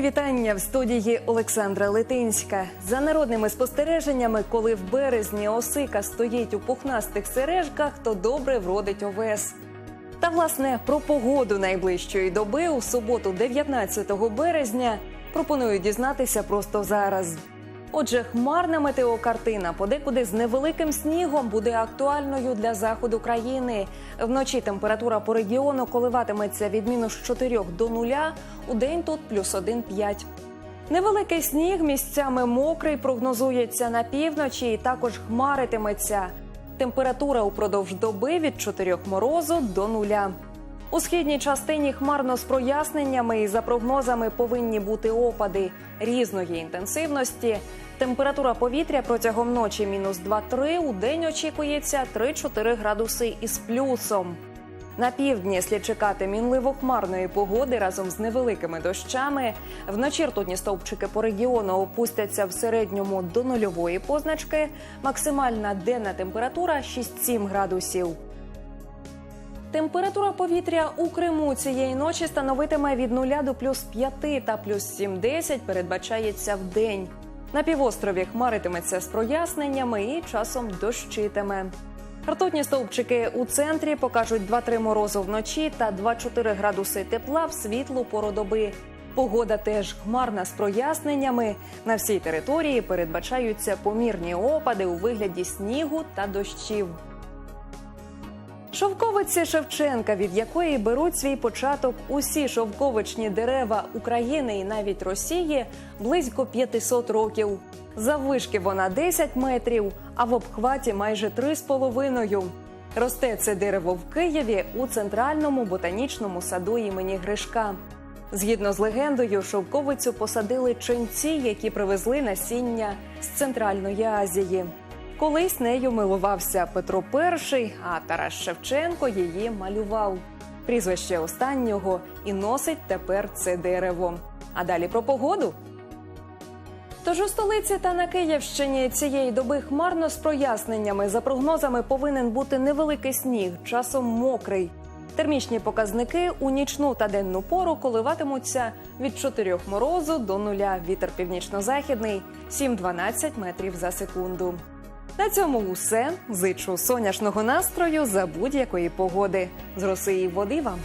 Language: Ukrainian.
Вітання в студії Олександра Литинська. За народними спостереженнями, коли в березні осика стоїть у пухнастих сережках, то добре вродить овес. Та власне про погоду найближчої доби у суботу, 19 березня, пропоную дізнатися просто зараз. Отже, хмарна метеокартина подекуди з невеликим снігом буде актуальною для заходу країни. Вночі температура по регіону коливатиметься від мінус 4 до 0, у день тут плюс 1,5. Невеликий сніг місцями мокрий прогнозується на півночі і також хмаритиметься. Температура упродовж доби від 4 морозу до нуля. У східній частині хмарно з проясненнями і за прогнозами повинні бути опади різної інтенсивності. Температура повітря протягом ночі мінус 2-3, у день очікується 3-4 градуси із плюсом. На півдні слід чекати мінливо-хмарної погоди разом з невеликими дощами. Вночі ртутні стовпчики по регіону опустяться в середньому до нульової позначки. Максимальна денна температура 6-7 градусів. Температура повітря у Криму цієї ночі становитиме від 0 до плюс 5 та плюс 7-10 передбачається в день. На півострові хмаритиметься з проясненнями і часом дощитиме. Ртутні стовпчики у центрі покажуть 2-3 морозу вночі та 2-4 градуси тепла в світлу пору доби. Погода теж хмарна з проясненнями. На всій території передбачаються помірні опади у вигляді снігу та дощів. Шовковиці Шевченка, від якої беруть свій початок усі шовковичні дерева України і навіть Росії, близько 500 років. Заввишки вона 10 метрів, а в обхваті майже 3,5. Росте це дерево в Києві у центральному ботанічному саду імені Гришка. Згідно з легендою, шовковицю посадили ченці, які привезли насіння з Центральної Азії. Колись нею милувався Петро І, а Тарас Шевченко її малював. Прізвище останнього і носить тепер це дерево. А далі про погоду. Тож у столиці та на Київщині цієї доби хмарно з проясненнями. За прогнозами повинен бути невеликий сніг, часом мокрий. Термічні показники у нічну та денну пору коливатимуться від 4 морозу до нуля. Вітер північно-західний 7-12 метрів за секунду. На цьому усе. Зичу сонячного настрою за будь-якої погоди. З роси і води вам.